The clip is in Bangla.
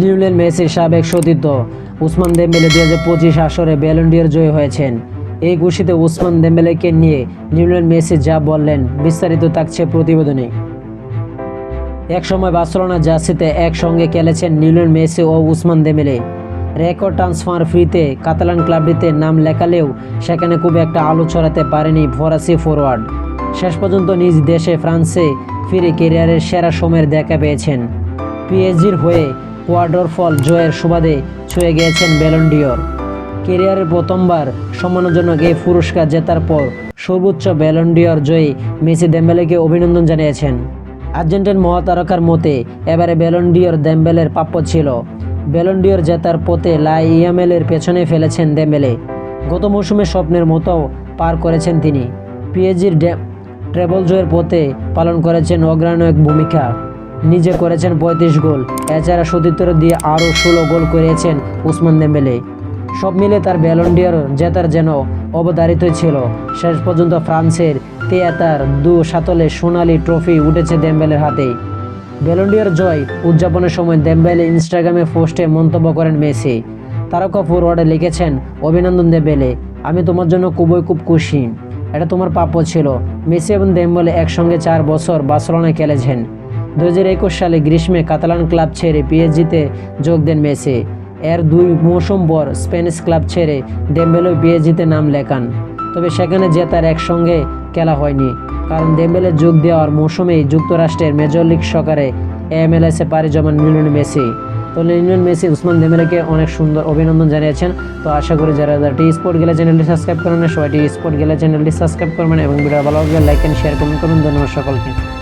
লিওনেল মেসির সাবেক সতীর্থ উসমান দেম্বেলে দুই হাজার পঁচিশ আসরে ব্যালন্ডিয়ার জয়ী হয়েছেন। এই ঘোষিতে উসমান দেম্বেলেকে নিয়ে লিওনেল মেসি যা বললেন, বিস্তারিত থাকছে প্রতিবেদনে। একসময় বার্সেলোনা জার্সিতে একসঙ্গে খেলেছেন লিওনেল মেসি ও উসমান দেম্বেলে। রেকর্ড ট্রান্সফার ফ্রিতে কাতালান ক্লাবটিতে নাম লেখালেও সেখানে খুব একটা আলো ছড়াতে পারেনি ফরাসি ফরওয়ার্ড শেষ পর্যন্ত নিজ দেশে ফ্রান্সে ফিরে কেরিয়ারের সেরা সময়ের দেখা পেয়েছেন। পিএসজির হয়ে কোয়ার্ডর ফল জয়ের সুবাদে ছুঁয়ে গিয়েছেন ব্যালন্ডিয়র কেরিয়ারের প্রথমবার সম্মানজনক এই পুরস্কার জেতার পর সর্বোচ্চ ব্যালন্ডিয়র জয়ী মেসি দেম্বেলেকে অভিনন্দন জানিয়েছেন। আর্জেন্টিন মহাতারকার মতে, এবারে ব্যালন্ডিয়র দেম্বেলের প্রাপ্য ছিল। ব্যালন্ডিয়র জেতার পথে লাই ইয়ামেলের পেছনে ফেলেছেন দেম্বেলে। গত মৌসুমে স্বপ্নের মতো পার করেছেন তিনি। পিএসজির ট্রেবল জয়ের পথে পালন করেছেন অগ্রণী এক ভূমিকা। নিজে করেছেন পঁয়ত্রিশ গোল। এছাড়া সতীর্থর দিয়ে আরও ষোলো গোল করেছেন উসমান দেম্বেলে। সব মিলে তার ব্যালন্ডিয়ার জেতার যেন অবধারিত ছিল। শেষ পর্যন্ত ফ্রান্সের তেয়াতার দু সাতলে সোনালি ট্রফি উঠেছে দেম্বেলের হাতে। ব্যালন্ডিয়ার জয় উদযাপনের সময় দেম্বেলে ইনস্টাগ্রামে পোস্টে মন্তব্য করেন মেসি। তারকা ফরওয়ার্ডে লিখেছেন, অভিনন্দন দেবেলে আমি তোমার জন্য খুবই খুব খুশি। এটা তোমার প্রাপ্য ছিল। মেসি এবং দেম্বেলে একসঙ্গে চার বছর বার্সেলোনায় খেলেছেন। দু হাজার একুশ সালে গ্রীষ্মে কাতালান ক্লাব ছেড়ে পিএসজিতে যোগ দেন মেসি। এর দুই মৌসুম পর স্প্যানিশ ক্লাব ছেড়ে ডেম্বেলে পিএসজিতে নাম লেখান। তবে সেখানে জেতার একসঙ্গে খেলা হয়নি। কারণ ডেম্বেলে যোগ দেওয়ার মৌসুমেই যুক্তরাষ্ট্রের মেজর লিগ সকারে এমএলএসে পাড়ি জমান লিওনেল মেসি। তো লিওনেল মেসি, উসমান দেমেলেকে অনেক সুন্দর অভিনন্দন জানিয়েছেন। তো আশা করি যারা যারা টি স্পোর্ট গেলে চ্যানেলটি সাবস্ক্রাইব করেন সবাই টি স্পোর্ট গেলে চ্যানেলটি সাবস্ক্রাইব করবেন এবং ভিডিও ভালো লাগলে লাইক অ্যান্ড শেয়ার কমেন্ট করুন। ধন্যবাদ সকলকে।